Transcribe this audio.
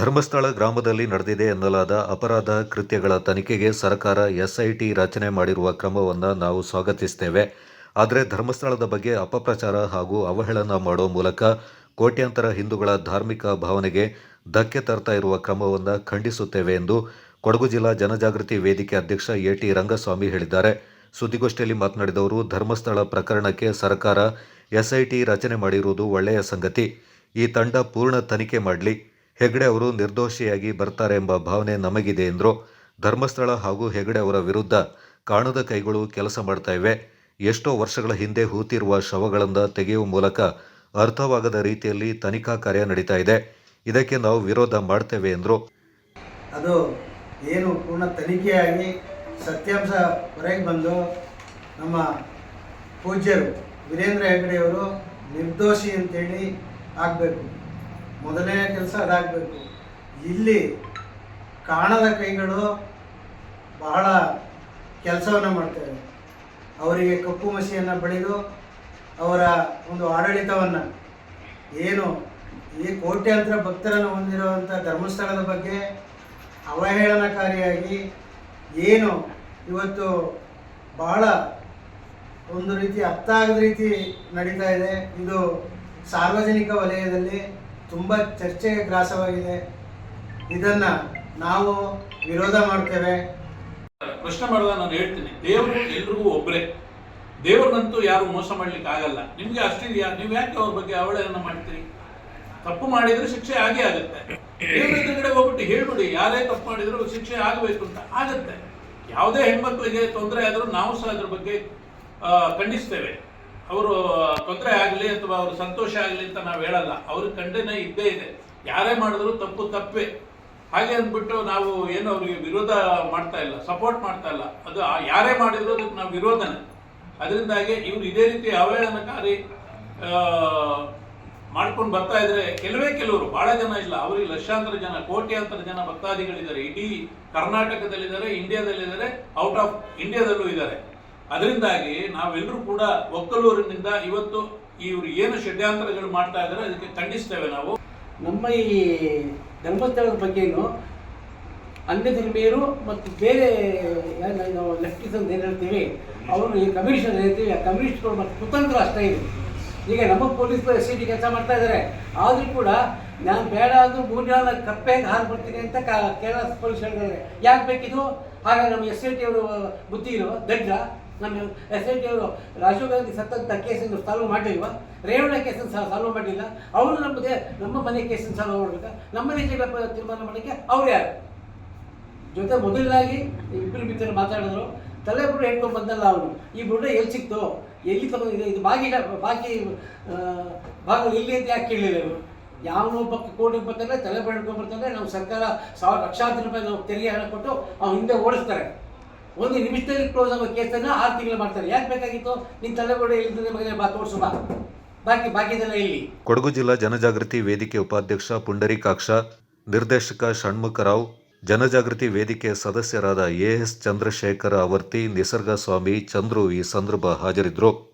ಧರ್ಮಸ್ಥಳ ಗ್ರಾಮದಲ್ಲಿ ನಡೆದಿದೆ ಎನ್ನಲಾದ ಅಪರಾಧ ಕೃತ್ಯಗಳ ತನಿಖೆಗೆ ಸರ್ಕಾರ ಎಸ್ಐಟಿ ರಚನೆ ಮಾಡಿರುವ ಕ್ರಮವನ್ನು ನಾವು ಸ್ವಾಗತಿಸ್ತೇವೆ. ಆದರೆ ಧರ್ಮಸ್ಥಳದ ಬಗ್ಗೆ ಅಪಪ್ರಚಾರ ಹಾಗೂ ಅವಹೇಳನ ಮಾಡೋ ಮೂಲಕ ಕೋಟ್ಯಾಂತರ ಹಿಂದೂಗಳ ಧಾರ್ಮಿಕ ಭಾವನೆಗೆ ಧಕ್ಕೆ ತರ್ತಾ ಇರುವ ಕ್ರಮವನ್ನು ಖಂಡಿಸುತ್ತೇವೆ ಎಂದು ಕೊಡಗು ಜಿಲ್ಲಾ ಜನಜಾಗೃತಿ ವೇದಿಕೆ ಅಧ್ಯಕ್ಷ ಎ ಟಿ ರಂಗಸ್ವಾಮಿ ಹೇಳಿದ್ದಾರೆ. ಸುದ್ದಿಗೋಷ್ಠಿಯಲ್ಲಿ ಮಾತನಾಡಿದವರು, ಧರ್ಮಸ್ಥಳ ಪ್ರಕರಣಕ್ಕೆ ಸರ್ಕಾರ ಎಸ್ಐಟಿ ರಚನೆ ಮಾಡಿರುವುದು ಒಳ್ಳೆಯ ಸಂಗತಿ. ಈ ತಂಡ ಪೂರ್ಣ ತನಿಖೆ ಮಾಡಲಿ. ಹೆಗಡೆ ಅವರು ನಿರ್ದೋಷಿಯಾಗಿ ಬರ್ತಾರೆ ಎಂಬ ಭಾವನೆ ನಮಗಿದೆ ಎಂದರು. ಧರ್ಮಸ್ಥಳ ಹಾಗೂ ಹೆಗ್ಡೆ ಅವರ ವಿರುದ್ಧ ಕಾಣದ ಕೈಗಳು ಕೆಲಸ ಮಾಡ್ತಾ ಇವೆ. ಎಷ್ಟೋ ವರ್ಷಗಳ ಹಿಂದೆ ಹೂತಿರುವ ಶವಗಳನ್ನು ತೆಗೆಯುವ ಮೂಲಕ ಅರ್ಥವಾಗದ ರೀತಿಯಲ್ಲಿ ತನಿಖಾ ಕಾರ್ಯ ನಡೀತಾ ಇದೆ. ಇದಕ್ಕೆ ನಾವು ವಿರೋಧ ಮಾಡ್ತೇವೆ ಎಂದರು. ಅದು ಏನು ಪೂರ್ಣ ತನಿಖೆಯಾಗಿ ಸತ್ಯಾಂಶ ಹೊರಗೆ ಬಂದು ನಮ್ಮ ಪೂಜ್ಯರು ವೀರೇಂದ್ರ ಹೆಗಡೆಯವರು ನಿರ್ದೋಷಿ ಅಂತೇಳಿ ಆಗಬೇಕು. ಮೊದಲನೇ ಕೆಲಸ ಅದಾಗಬೇಕು. ಇಲ್ಲಿ ಕಾಣದ ಕೈಗಳು ಬಹಳ ಕೆಲಸವನ್ನು ಮಾಡ್ತೇವೆ. ಅವರಿಗೆ ಕಪ್ಪು ಮಸಿಯನ್ನು ಬಳಿದು ಅವರ ಒಂದು ಆಡಳಿತವನ್ನು, ಏನು ಈ ಕೋಟ್ಯಾಂತರ ಭಕ್ತರನ್ನು ಹೊಂದಿರುವಂಥ ಧರ್ಮಸ್ಥಳದ ಬಗ್ಗೆ ಅವಹೇಳನಕಾರಿಯಾಗಿ ಏನು ಇವತ್ತು ಬಹಳ ಒಂದು ರೀತಿ ಅರ್ಥ ಆಗದ ರೀತಿ ನಡೀತಾ ಇದೆ. ಇದು ಸಾರ್ವಜನಿಕ ವಲಯದಲ್ಲಿ ತುಂಬ ಚರ್ಚೆಗೆ ಗ್ರಾಸವಾಗಿದೆ. ಇದನ್ನು ನಾವು ವಿರೋಧ ಮಾಡ್ತೇವೆ. ಪ್ರಶ್ನೆ ಮಾಡುವ ನಾನು ಹೇಳ್ತೀನಿ, ದೇವರು ಎಲ್ರಿಗೂ ಒಬ್ಬರೇ ದೇವ್ರನ್ನಂತೂ ಯಾರು ಮೋಸ ಮಾಡ್ಲಿಕ್ಕೆ ಆಗಲ್ಲ. ನಿಮ್ಗೆ ಅಷ್ಟಿದೆಯಾ ನೀವು ಯಾಕೆ ಅವ್ರ ಬಗ್ಗೆ ಅವಳೆಯನ್ನ ಮಾಡ್ತೀರಿ? ತಪ್ಪು ಮಾಡಿದ್ರೆ ಶಿಕ್ಷೆ ಆಗೇ ಆಗುತ್ತೆ. ದೇವ್ರ ಎದುರುಗಡೆ ಹೋಗ್ಬಿಟ್ಟು ಹೇಳ್ಬಿಡಿ, ಯಾರೇ ತಪ್ಪು ಮಾಡಿದ್ರು ಶಿಕ್ಷೆ ಆಗಬೇಕು ಅಂತ ಆಗುತ್ತೆ. ಯಾವುದೇ ಹೆಣ್ಮಕ್ಳಿಗೆ ತೊಂದರೆ ಆದರೂ ನಾವು ಸಹ ಅದ್ರ ಬಗ್ಗೆ ಖಂಡಿಸ್ತೇವೆ. ಅವರು ತೊಂದರೆ ಆಗಲಿ ಅಥವಾ ಅವರು ಸಂತೋಷ ಆಗಲಿ ಅಂತ ನಾವು ಹೇಳಲ್ಲ. ಅವ್ರ ಖಂಡನೆ ಇದ್ದೇ ಇದೆ. ಯಾರೇ ಮಾಡಿದ್ರು ತಪ್ಪು ತಪ್ಪೇ. ಹಾಗೆ ಅಂದ್ಬಿಟ್ಟು ನಾವು ಏನು ಅವರಿಗೆ ವಿರೋಧ ಮಾಡ್ತಾ ಇಲ್ಲ ಸಪೋರ್ಟ್ ಮಾಡ್ತಾ ಇಲ್ಲ. ಅದು ಯಾರೇ ಮಾಡಿದ್ರು ಅದಕ್ಕೆ ನಾವು ವಿರೋಧನೆ. ಅದರಿಂದಾಗಿ ಇವ್ರು ಇದೇ ರೀತಿ ಅವಹೇಳನಕಾರಿ ಮಾಡ್ಕೊಂಡು ಬರ್ತಾ ಇದ್ರೆ ಕೆಲವೇ ಕೆಲವರು, ಬಹಳ ಜನ ಇಲ್ಲ. ಅವರಿಗೆ ಲಕ್ಷಾಂತರ ಜನ, ಕೋಟ್ಯಾಂತರ ಜನ ಭಕ್ತಾದಿಗಳಿದ್ದಾರೆ. ಇಡೀ ಕರ್ನಾಟಕದಲ್ಲಿದ್ದಾರೆ ಇಂಡಿಯಾದಲ್ಲಿದ್ದಾರೆ ಔಟ್ ಆಫ್ ಇಂಡಿಯಾದಲ್ಲೂ ಇದ್ದಾರೆ. ಅದರಿಂದಾಗಿ ನಾವೆಲ್ಲರೂ ಕೂಡ ಒಕ್ಕಲೂರಿನಿಂದ ಇವತ್ತು ಇವರು ಏನು ಷಡ್ಯಾಂತರಗಳು ಮಾಡ್ತಾ ಇದ್ದಾರೆ ಅದಕ್ಕೆ ಖಂಡಿಸ್ತೇವೆ ನಾವು. ನಮ್ಮ ಈ ಧರ್ಮಸ್ಥಳದ ಬಗ್ಗೆನು ಅನ್ಯಧರ್ಮೀಯರು ಮತ್ತು ಬೇರೆ ನಾವು ಲೆಫ್ಟಿಸ್ ಅಂತ ಏನು ಹೇಳ್ತೀವಿ ಅವರು ಈ ಕಮ್ಯುನಿಸ್ಟ್ ಅಂತ ಹೇಳ್ತೀವಿ ಆ ಕಮ್ಯುನಿಸ್ಟ್ಗಳು ಮತ್ತು ಕುತಂತ್ರ ಅಷ್ಟೇ ಇದೆ. ಈಗ ನಮ್ಮ ಪೊಲೀಸರು ಎಸ್ ಸಿ ಟಿ ಕೆಲಸ ಮಾಡ್ತಾ ಇದ್ದಾರೆ. ಆದರೂ ಕೂಡ ನಾನು ಬೇಡ ಅದು ಮೂರು ಜನ ಕಪ್ಪೆ ಹಾರು ಬರ್ತೀನಿ ಅಂತ ಕೇರಳ ಪೊಲೀಸ್ ಹೇಳಿದ್ದಾರೆ. ಯಾಕೆ ಬೇಕಿದು? ಹಾಗಾಗಿ ನಮ್ಮ ಎಸ್ ಐ ಟಿ ಅವರು ಬುದ್ಧಿ ಇರೋ ದಡ್ಡ. ನಮ್ಮ ಎಸ್ ಐ ಟಿ ಅವರು ರಾಜೀವ್ ಗಾಂಧಿ ಸತ್ತಂತ ಕೇಸನ್ನು ಸಾಲ್ವ್ ಮಾಡಲಿಲ್ವ ರೇವಣ್ಣ ಕೇಸನ್ನು ಸಹ ಸಾಲ್ವ್ ಮಾಡಲಿಲ್ಲ ಅವರು ನಮ್ಮದೇ ನಮ್ಮ ಮನೆ ಕೇಸನ್ನು ಸಾಲ್ವ್ ಮಾಡಬೇಕಾ? ನಮ್ಮ ಮನೆ ತೀರ್ಮಾನ ಮಾಡಲಿಕ್ಕೆ ಅವ್ರು ಯಾರು? ಜೊತೆ ಮೊದಲಾಗಿ ಇಬ್ಬರು ಮಿತ್ರರು ಮಾತಾಡಿದ್ರು. ತಲೆ ಬುಡ ಹೇಳ್ಕೊಂಡು ಬಂದಲ್ಲ ಅವರು. ಈ ಬುಡ ಎಲ್ಲಿ ಸಿಕ್ತು? ಎಲ್ಲಿ ತಗೊಂಡಿದೆ ಇದು ಬಾಗಿ ಬಾಕಿ ಭಾಗ ಎಲ್ಲಿ ಅಂತ ಯಾಕೆ ಕೇಳಲಿಲ್ಲ ಇವರು? ಯಾವನೋ ಒಬ್ಬ ಕೋಟಿ ಬರ್ತಾರೆ ತಲೆ ಬಡ್ಕೊಂಡು ಬರ್ತಾರೆ. ನಾವು ಸರ್ಕಾರ ಸಾವಿರ ಲಕ್ಷಾಂತರ ರೂಪಾಯಿ ನಾವು ತೆರಿಗೆ ಹಣ ಕೊಟ್ಟು ಅವ್ನು ಹಿಂದೆ ಓಡಿಸ್ತಾರೆ. ಒಂದು ನಿಮಿಷದಲ್ಲಿ ಕ್ಲೋಸ್ ಆಗೋ ಕೇಸನ್ನು ಆರು ತಿಂಗಳು ಮಾಡ್ತಾರೆ. ಯಾಕೆ ಬೇಕಾಗಿತ್ತು? ನಿನ್ನ ತಲೆಗೋಡೆ ಎಲ್ಲಿದ್ದರೆ ಎಲ್ಲಿಂದ ಮಗನೇ ಬಾ, ತೋರಿಸು, ಬಾ. ಬಾಕಿ ಬಾಕಿದೆಲ್ಲ ಇಲ್ಲಿ. ಕೊಡಗು ಜಿಲ್ಲಾ ಜನಜಾಗೃತಿ ವೇದಿಕೆ ಉಪಾಧ್ಯಕ್ಷ ಪುಂಡರೀಕಾಕ್ಷ, ನಿರ್ದೇಶಕ ಷಣ್ಮುಖರಾವ್, ಜನಜಾಗೃತಿ ವೇದಿಕೆ ಸದಸ್ಯರಾದ ಎಎಸ್ ಚಂದ್ರಶೇಖರ ಅವರ್ತಿ ನಿಸರ್ಗ ಸ್ವಾಮಿ ಚಂದ್ರು ಈ ಸಂದರ್ಭ ಹಾಜರಿದ್ದರು